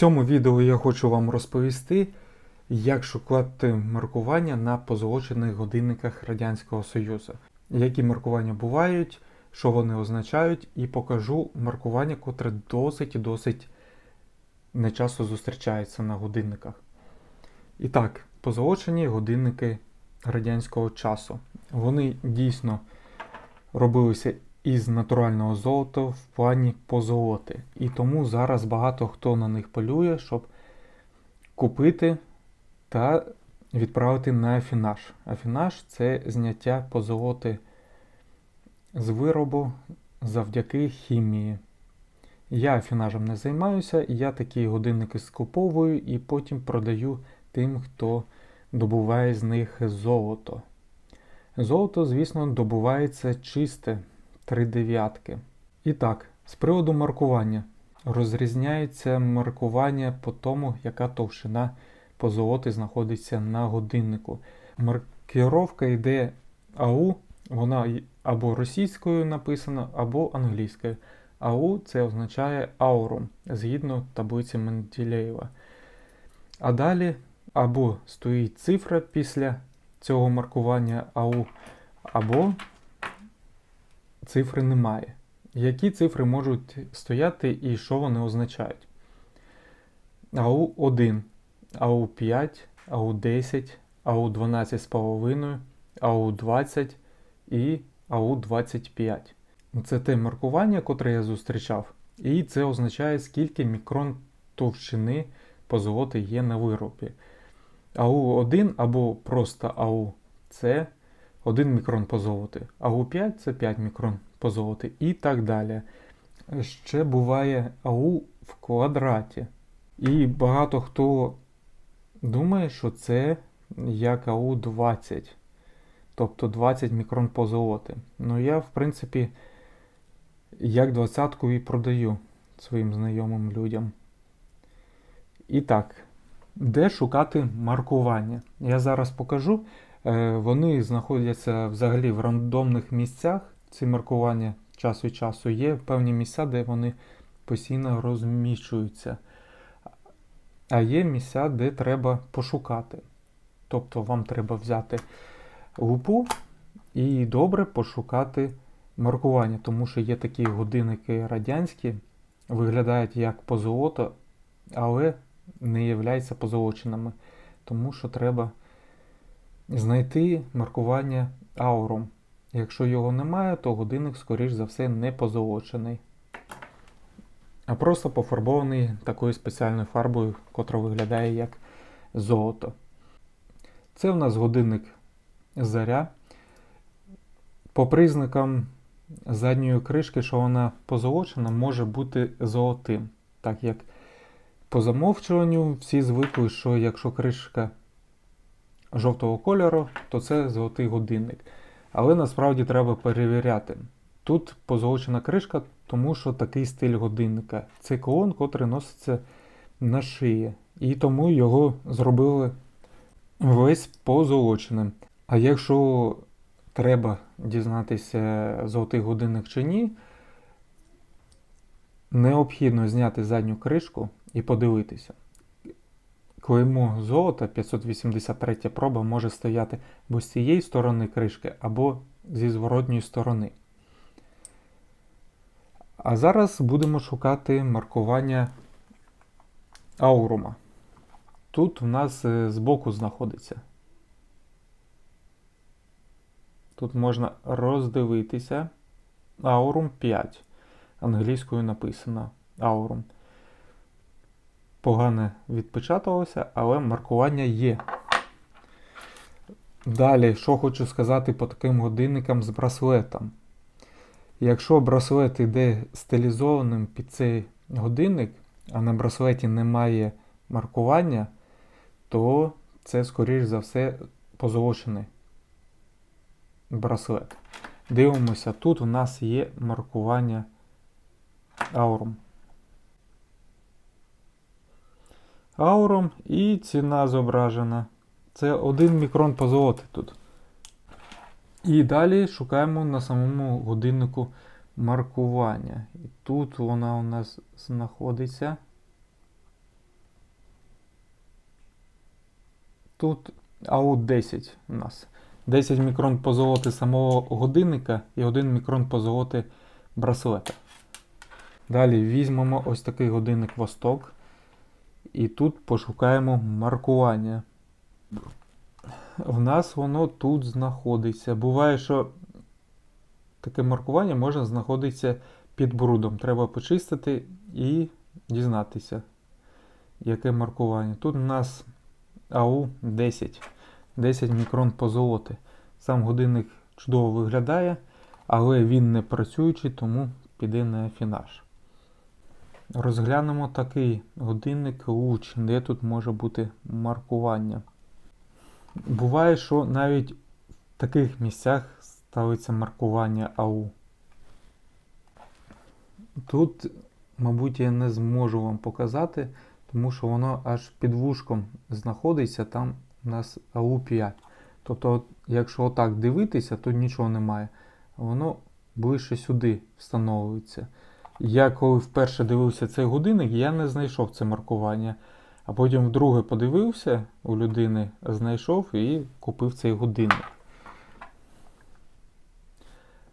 цьому відео я хочу вам розповісти, як шукати маркування на позолочених годинниках Радянського Союзу, які маркування бувають, що вони означають, і покажу маркування, котре досить і досить нечасто зустрічається на годинниках. І так, позолочені годинники радянського часу. Вони дійсно робилися із натурального золота в плані позолоти. І тому зараз багато хто на них полює, щоб купити та відправити на афінаж. Афінаж це зняття позолоти з виробу завдяки хімії. Я афінажем не займаюся, я такі годинники скуповую і потім продаю тим, хто добуває з них золото. Золото, звісно, добувається чисте, три дев'ятки. І так, з приводу маркування. Розрізняється маркування по тому, яка товщина позолоти знаходиться на годиннику. Маркировка йде АУ, вона або російською написана, або англійською. АУ це означає аурум згідно таблиці Менделєєва. А далі або стоїть цифра після цього маркування АУ, або цифри немає. Які цифри можуть стояти і що вони означають? АУ1, АУ5, АУ10, АУ12,5, АУ20 і АУ25. Це те маркування, котре я зустрічав, і це означає, скільки мікрон товщини позолоти є на виробі. АУ1 або просто АУ це 1 мікрон позолоти, АУ5 це 5 мікрон позолоти і так далі. Ще буває АУ в квадраті. І багато хто думає, що це як АУ20, тобто 20 мікрон позолоти. Ну я, в принципі, як двадцятку і продаю своїм знайомим людям. І так, де шукати маркування? Я зараз покажу. Е, Вони знаходяться взагалі в рандомних місцях. Ці маркування час від часу є певні місця, де вони постійно розміщуються. А є місця, де треба пошукати. Тобто вам треба взяти лупу і добре пошукати маркування, тому що є такі годинники радянські, виглядають як позолото, але не являються позолоченими. Тому що треба знайти маркування аурум. Якщо його немає, то годинник, скоріш за все, не позолочений. А просто пофарбований такою спеціальною фарбою, котра виглядає як золото. Це в нас годинник заря. По признакам задньої кришки, що вона позолочена, може бути золотим. Так як по замовчуванню всі звикли, що якщо кришка жовтого кольору, то це золотий годинник. Але насправді треба перевіряти. Тут позолочена кришка, тому що такий стиль годинника. Це колон, котрий носиться на шиї. І тому його зробили весь позолоченим. А якщо треба дізнатися, золотий годинник чи ні, необхідно зняти задню кришку і подивитися. Клеймо золота 583 проба може стояти або з цієї сторони кришки, або зі зворотньої сторони. А зараз будемо шукати маркування аурума. Тут в нас е, збоку знаходиться. Тут можна роздивитися. Аурум 5. Англійською написано Аурум. Погано відпечаталося, але маркування є. Далі, що хочу сказати по таким годинникам з браслетом. Якщо браслет йде стилізованим під цей годинник, а на браслеті немає маркування, то це, скоріш за все, позолочений браслет. Дивимося, тут у нас є маркування Aurum. ауром і ціна зображена. Це 1 мікрон позолоти тут. І далі шукаємо на самому годиннику маркування. І тут вона у нас знаходиться. Тут аут 10 у нас. 10 мікрон позолоти самого годинника і 1 мікрон позолоти браслета. Далі візьмемо ось такий годинник восток. І тут пошукаємо маркування. В нас воно тут знаходиться. Буває, що таке маркування може знаходитися під брудом. Треба почистити і дізнатися, яке маркування. Тут у нас АУ 10. 10 мікрон позолоти. Сам годинник чудово виглядає, але він не працюючий, тому піде на фінаш. Розглянемо такий годинник луч, де тут може бути маркування. Буває, що навіть в таких місцях ставиться маркування АУ. Тут, мабуть, я не зможу вам показати, тому що воно аж під вушком знаходиться, там у нас АУ5. Тобто, якщо отак дивитися, то нічого немає. Воно ближче сюди встановлюється. Я коли вперше дивився цей годинник, я не знайшов це маркування. А потім вдруге подивився у людини, знайшов і купив цей годинник.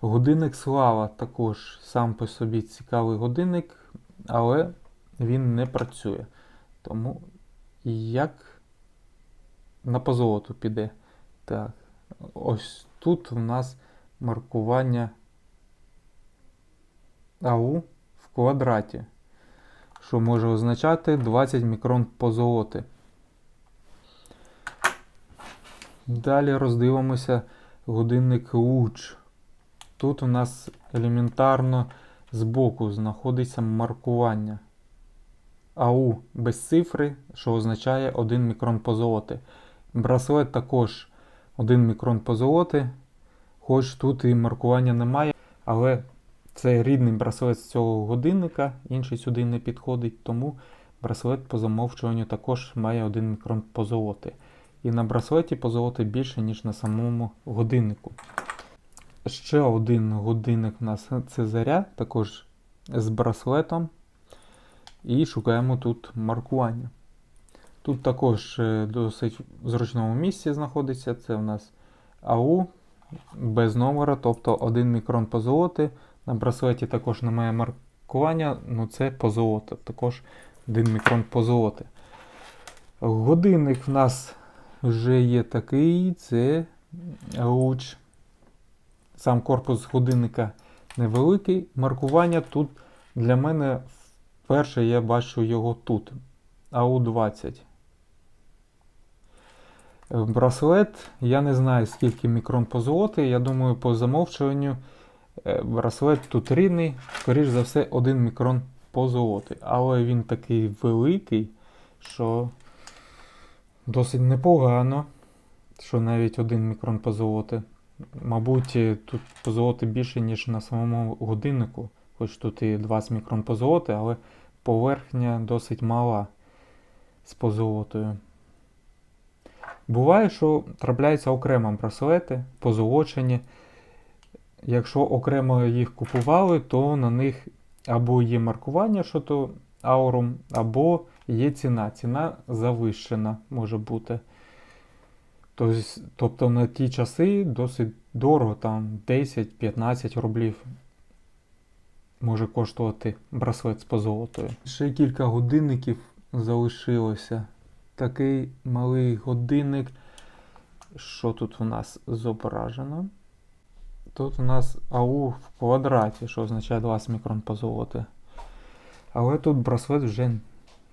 Годинник Слава також сам по собі цікавий годинник, але він не працює. Тому як на позолоту піде. Так, ось тут у нас маркування АУ в квадраті, що може означати 20 мікрон позолоти. Далі роздивимося годинник луч. Тут у нас елементарно збоку знаходиться маркування. АУ без цифри, що означає 1 мікрон позолоти. Браслет також 1 мікрон позолоти. Хоч тут і маркування немає, але це рідний браслет з цього годинника, інший сюди не підходить, тому браслет по замовчуванню також має 1 мікрон позолоти. І на браслеті позолоти більше, ніж на самому годиннику. Ще один годинник у нас це заря, також з браслетом. І шукаємо тут маркування. Тут також е, досить в зручному місці знаходиться. Це у нас АУ без номера, тобто 1 мікрон позолоти. На браслеті також немає маркування, ну це позолота, також 1 мікрон позолоти. Годинник в нас вже є такий, це луч. Сам корпус годинника невеликий. Маркування тут для мене вперше я бачу його тут. АУ-20. Браслет, я не знаю, скільки мікрон позолоти. Я думаю, по замовчуванню браслет тут рідний, скоріш за все, 1 мікрон позолоти. Але він такий великий, що досить непогано, що навіть 1 мікрон позолоти. Мабуть, тут позолоти більше, ніж на самому годиннику. Хоч тут і 20 мікрон позолоти, але поверхня досить мала з позолотою. Буває, що трапляються окремо браслети, позолочені. Якщо окремо їх купували, то на них або є маркування, що то аурум, або є ціна. Ціна завищена може бути. Тобто на ті часи досить дорого, там 10-15 рублів може коштувати браслет з позолотою. Ще кілька годинників залишилося. Такий малий годинник. Що тут у нас зображено? Тут у нас АУ в квадраті, що означає 20 мікрон позолоти. Але тут браслет вже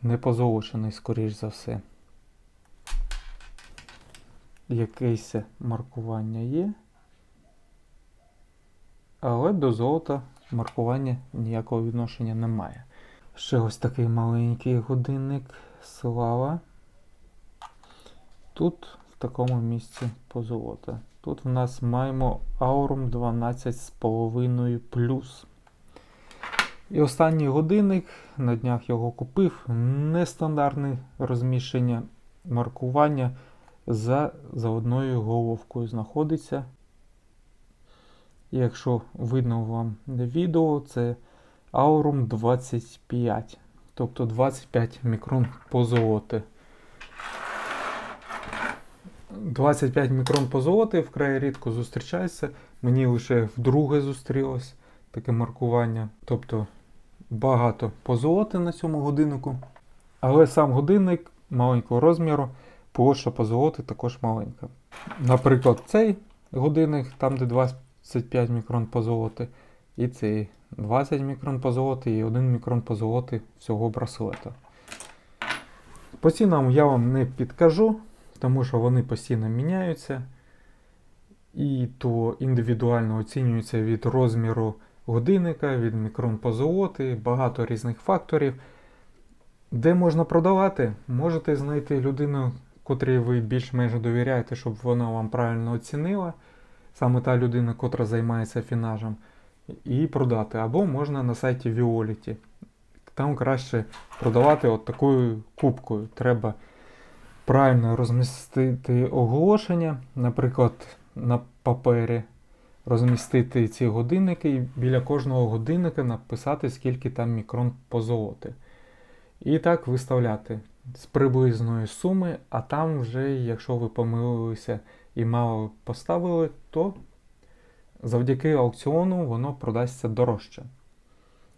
не позолочений, скоріш за все. Якесь маркування є. Але до золота маркування ніякого відношення немає. Ще ось такий маленький годинник слава. Тут в такому місці позолота. Тут в нас маємо Aurum 12,5 плюс. І останній годинник, на днях його купив, нестандартне розміщення маркування за заводною головкою знаходиться. Якщо видно вам відео, це Aurum 25, тобто 25 мікрон позолоти. 25 мікрон позолоти вкрай рідко зустрічається. Мені лише вдруге зустрілось таке маркування. Тобто багато позолоти на цьому годиннику. Але сам годинник маленького розміру, площа позолоти також маленька. Наприклад, цей годинник, там де 25 мікрон позолоти, і цей 20 мікрон позолоти і 1 мікрон позолоти всього браслета. По цінам я вам не підкажу, тому що вони постійно міняються. І то індивідуально оцінюється від розміру годинника, від мікрон позолоти, багато різних факторів. Де можна продавати, можете знайти людину, котрій ви більш-менш довіряєте, щоб вона вам правильно оцінила. Саме та людина, котра займається фінажем, і продати. Або можна на сайті Violet. Там краще продавати от такою кубкою. Треба правильно розмістити оголошення, наприклад, на папері розмістити ці годинники і біля кожного годинника написати, скільки там мікрон позолоти. І так виставляти з приблизної суми, а там вже, якщо ви помилилися і мало поставили, то завдяки аукціону воно продасться дорожче.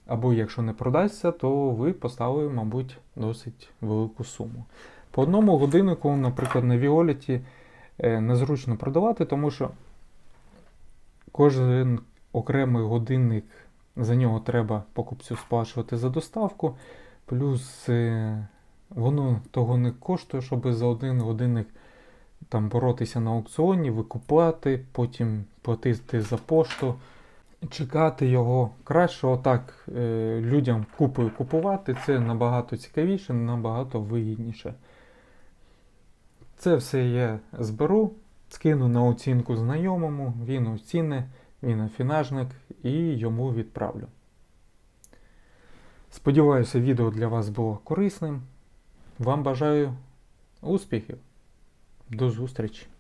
Або якщо не продасться, то ви поставили, мабуть, досить велику суму. По одному годиннику, наприклад, на Віоліті е, незручно продавати, тому що кожен окремий годинник за нього треба покупцю сплачувати за доставку. Плюс е, воно того не коштує, щоб за один годинник там боротися на аукціоні, викупати, потім платити за пошту, чекати його. Краще отак е, людям купою купувати. Це набагато цікавіше, набагато вигідніше. Це все я зберу, скину на оцінку знайомому, він оціни, він афінажник і йому відправлю. Сподіваюся, відео для вас було корисним. Вам бажаю успіхів. До зустрічі!